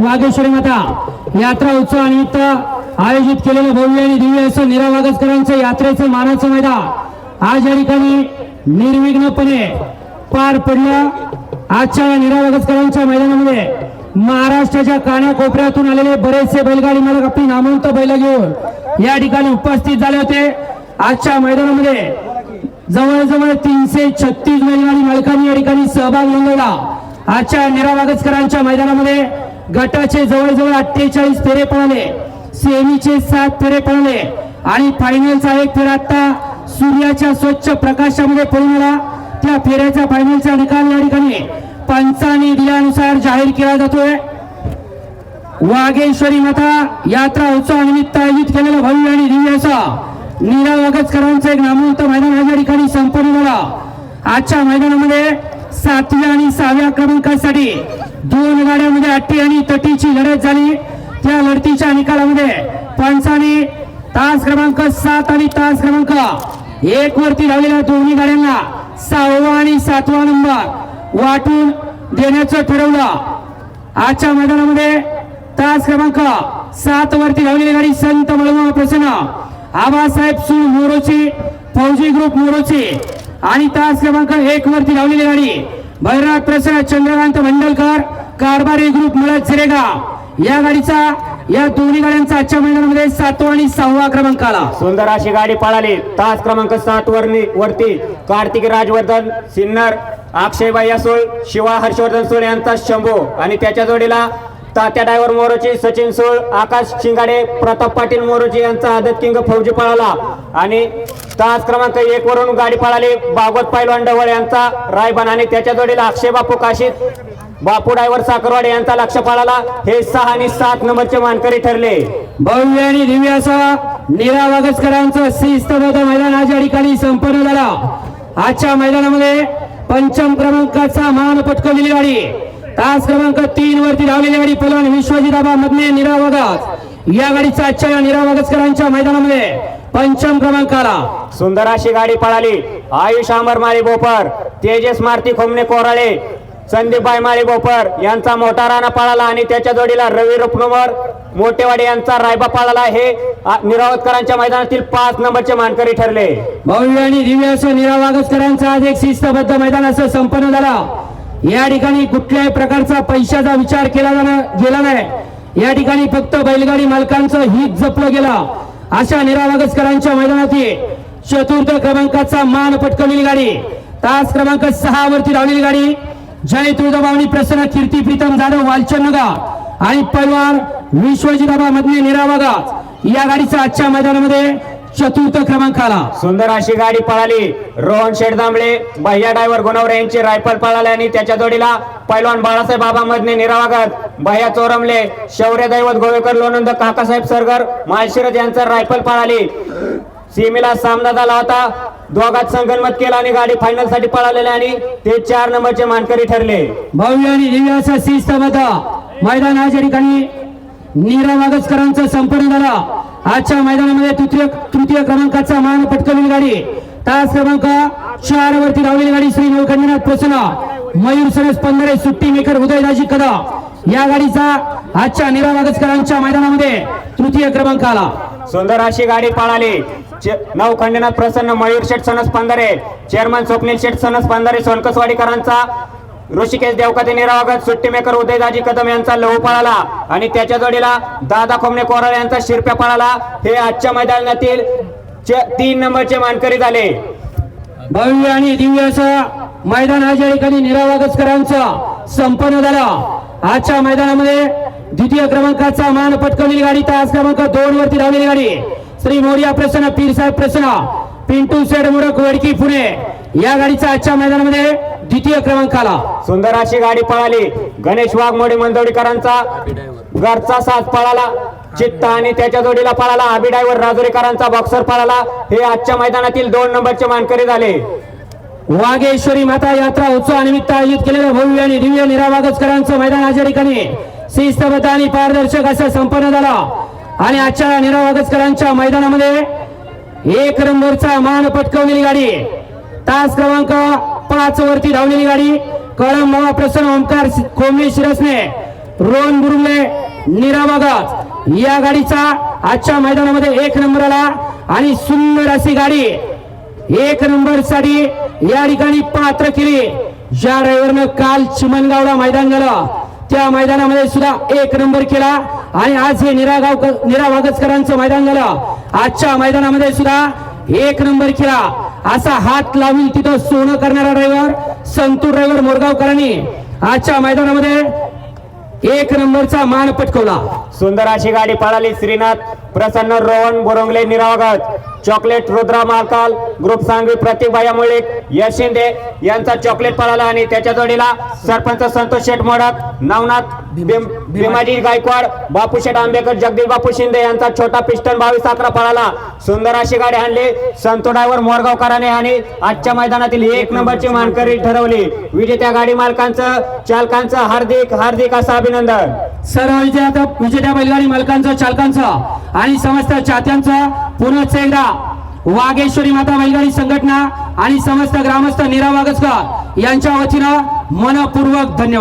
वागेश्वरी माता यात्रा उत्सवानिमित्त आयोजित केलेलं भव्य आणि दिव्य असं निरा वागसकरांचं यात्रेचं मानाचं मैदान आज या ठिकाणी निर्विघ्नपणे पार पडलं. आजच्या या निरा वागसकरांच्या मैदानामध्ये महाराष्ट्राच्या कानाकोपऱ्यातून आलेले बरेचसे बैलगाडी मालक आपली नामवंत बैल घेऊन या ठिकाणी उपस्थित झाले होते. आजच्या मैदानामध्ये जवळजवळ तीनशे छत्तीस बैलगाडी मालकांनी या ठिकाणी सहभाग नोंदवला. आजच्या निरा वागचकरांच्या मैदानामध्ये गटाचे जवळजवळ अठ्ठेचाळीस फेरे पळाले. सेमीचे सात फेरे पळाले. आणि फायनलचा एक फेरा आता सूर्याच्या स्वच्छ प्रकाशामध्ये पळून आला त्या फेऱ्याचा फायनलचा निकाल या ठिकाणी पंचांनी दिल्यानुसार जाहीर केला जातोय. वाघेश्वरी माता यात्रा उत्सवानिमित्त आयोजित केलेलं भव्य आणि दिव्य असा नीरा वागचकरांचं एक नामवंत मैदान या ठिकाणी संपन्न झाला. आजच्या मैदानामध्ये सातव्या आणि सहाव्या क्रमांकासाठी दोन गाड्यामध्ये अट्टी आणि तटीची लढत झाली. त्या लढतीच्या निकालामध्ये पंचाने तास क्रमांक सात आणि तास क्रमांक एक वरती लावलेल्या दोन्ही गाड्यांना सहावा आणि सातवा नंबर वाटून देण्याचं ठरवलं. आजच्या मैदानामध्ये तास क्रमांक सात वरती लावलेली गाडी संत मळवा प्रसन्न. आबासाहेब सु मोरोची फौजी ग्रुप मोरोची आणि तास क्रमांक एक वरती लावलेली गाडी. भैरनाथ प्रसन्न चंद्रकांत मंडलकर कारभारी ग्रुप मुळात सिरेगाव या गाडीचा या दोन्ही गाड्यांचा आजच्या मैदानामध्ये सातवा आणि सहावा क्रमांक आला सुंदर अशी गाडी पळाली. तास क्रमांक सात वरनी वरती कार्तिक राजवर्धन सिन्नर अक्षयबाई असोळ शिवा हर्षवर्धन सोळ यांचा शंभू. आणि त्याच्या जोडीला तात्या डायव्हर मोरोची सचिन सोळ आकाश शिंगाडे प्रताप पाटील मोरोची यांचा आदत किंग फौजी पळाला. आणि तास क्रमांक एक वरून गाडी पळाली. भागवत पैलवान डवळ यांचा रायबन आणि त्याच्या जोडीला अक्षय बापू काशीत बापू डायव्हर साखरवाडे यांचा लक्ष पळाला. हे सहा आणि सात नंबरचे मानकरी ठरले. भव्य आणि दिव्य असा नीरा वागसकरांचा शिस्तबद्ध मैदान आज या ठिकाणी संपन्न झाला. आजच्या मैदानामध्ये पंचम क्रमांकाचा मान पटकवलेली गाडी. तास क्रमांक तीन वरती लावलेली गाडी पलवान विश्वजित आबा मधने नीरा वागस या गाडीचा आजच्या या नीरा वागसकरांच्या मैदानामध्ये पंचम क्रमांक आला. सुंदर अशी गाडी पळाली. आयुष अमरमाळी बोपर तेजस मारुती खोमणे कोराळे संदीप माळी बोपर यांचा मोठा राणा पळाला आणि त्याच्या जोडीला रवी रुपनवर मोठेवाडी यांचा रायबा पळाला. हे निरावतकरांच्या मैदानातील पाच नंबरचे मानकरी ठरले. भव्य आणि दिव्य असं नीरा वागसकरांचं आज एक शिस्तबद्ध मैदान असं संपन्न झाला. या ठिकाणी कुठल्याही प्रकारचा पैशाचा विचार केला जाणार गेला नाही. या ठिकाणी फक्त बैलगाडी मालकांचं हित जपलं गेलं. अशा निरावागसकरांच्या मैदानात मैदानातील चतुर्थ क्रमांकाचा मान पटकवलेली गाडी. तास क्रमांक सहा वरती लावलेली गाडी. जय तुळजाभवानी प्रसन्न कीर्ती प्रीतम जाधव वालचंदगा आणि पैलवान विश्वजीराबा मधने निरावागा या गाडीचा आजच्या मैदानामध्ये चतुर्थ क्रमांक आला सुंदर अशी गाडी पळाली. रोहन शेठ दांबळे भैया डायव्हर गुणवरे यांची रायफल पळाली आणि त्याच्या जोडीला पैलवान बाळासाहेब बाबा मधने निरावागत. भैया चोरमले शौर्य दैवत गोवेकर लोणंद काकासाहेब सरगर माळशिरत यांचा रायफल पळाली. सीमेला सामना झाला होता. दोघात संगनमत केला आणि गाडी फायनलसाठी पळालेली आणि ते चार नंबरचे मानकरी ठरले. भव्य आणि दिव्य असं मैदान या ठिकाणी नीरा वागसकरांचं संपन्न झालं. आजच्या मैदानामध्ये तृतीय तृतीय क्रमांकाचा मान पटकवलेली गाडी. तास क्रमांक चार वरती धावलेली गाडी श्री नवखंडनाथ प्रसन्न मयूर सरस पंधरे सुट्टी मेकर उदयदाजी कदा या गाडीचा आजच्या निरा वागसकरांच्या मैदानामध्ये तृतीय क्रमांक आला. सुंदर अशी गाडी पळाली. नवखंडनाथ प्रसन्न मयूर शेठ सनस पंधरे चेअरमन स्वप्नील शेठ सनस पंधरे सोनकसवाडीकरांचा ऋषिकेश देवकाते निरावागत सुट्टी मेकर उदयदाजी कदम यांचा लहू पळाला आणि त्याच्या जोडीला दादा खोमणे कोराळ यांचा शिरप्या पळाला. हे आजच्या मैदानातील चे- तीन नंबरचे मानकरी झाले. भव्य आणि दिव्य असं मैदान आज या ठिकाणी निरावागसकरांचं संपन्न झालं. आजच्या मैदानामध्ये द्वितीय क्रमांकाचा मान पटकवलेली गाडी तास क्रमांक दोन वरती लावलेली गाडी. श्री मोरिया प्रसन्न पीरसाहेब प्रसन्न पिंटू सेड मुरक वडकी पुणे. या गाडीचा आजच्या मैदानामध्ये द्वितीय क्रमांक आला सुंदर अशी गाडी पळाली. गणेश वाघमोडे मंदवडीकरांचा घरचा साथ पळाला. चित्ता आणि त्याच्या जोडीला पळाला. आबी डायव्हर राजुरीकरांचा बॉक्सर पळाला. हे आजच्या मैदानातील दोन नंबरचे मानकरी झाले. वाघेश्वरी माता यात्रा उत्सवानिमित्त आयोजित केलेलं भव्य आणि दिव्य निरावागचकरांचं मैदान आज या ठिकाणी शिस्तबद्ध आणि पारदर्शक असं संपन्न झालं. आणि आजच्या निरावागचकरांच्या मैदानामध्ये एक नंबरचा मान पटकवलेली गाडी. तास क्रमांक पाच वरती धावलेली गाडी. कळम मोहा प्रसन्न ओंकार कोंबडी शिरसने. रोहन बुरुंगले निराबागाज या गाडीचा आजच्या मैदानामध्ये एक नंबर आला. आणि सुंदर अशी गाडी. एक नंबरसाठी या ठिकाणी पात्र केली. ज्या ड्रायव्हरनं काल चिमनगावला मैदान झालं त्या मैदानामध्ये सुद्धा एक नंबर केला. आणि आज हे निरागाव निरा वागचकरांचं मैदान झालं. आजच्या मैदानामध्ये सुद्धा एक नंबर केला. असा हात लावून तिथं सोनं करणारा ड्रायव्हर संतूर ड्रायव्हर मोरगावकरांनी आजच्या मैदानामध्ये एक नंबरचा मान पटकवला. सुंदर अशी गाडी पळाली श्रीनाथ प्रसन्न रोहन बोरंगले निरावगत चॉकलेट रुद्रा महाकाल ग्रुप सांगवी प्रतिभा मुळे यश शिंदे यांचा चॉकलेट पळाला आणि त्याच्या जोडीला सरपंच संतोष शेठ मोडक नवनाथ भीम- भीमाजी गायकवाड बापू शेठ आंबेकर जगदीश बापू शिंदे यांचा छोटा पिस्टन बावीस अकरा पळाला. सुंदर अशी गाडी आणली संतो ड्रायव्हर मोरगावकरांनी आणि आजच्या मैदानातील एक नंबरची मानकरी ठरवली. विजेत्या गाडी मालकांचं चालकांचं हार्दिक हार्दिक असं अभिनंदन. सर्व विजेत्या विजेत्या बैलगाडी मालकांचं चालकांचं आणि समस्त चाहत्यांचं पुनश्च एकदा वाघेश्वरी माता बैलगाडी संघटना आणि समस्त ग्रामस्थ निरा वागसकर यांच्या वतीनं मनपूर्वक धन्यवाद.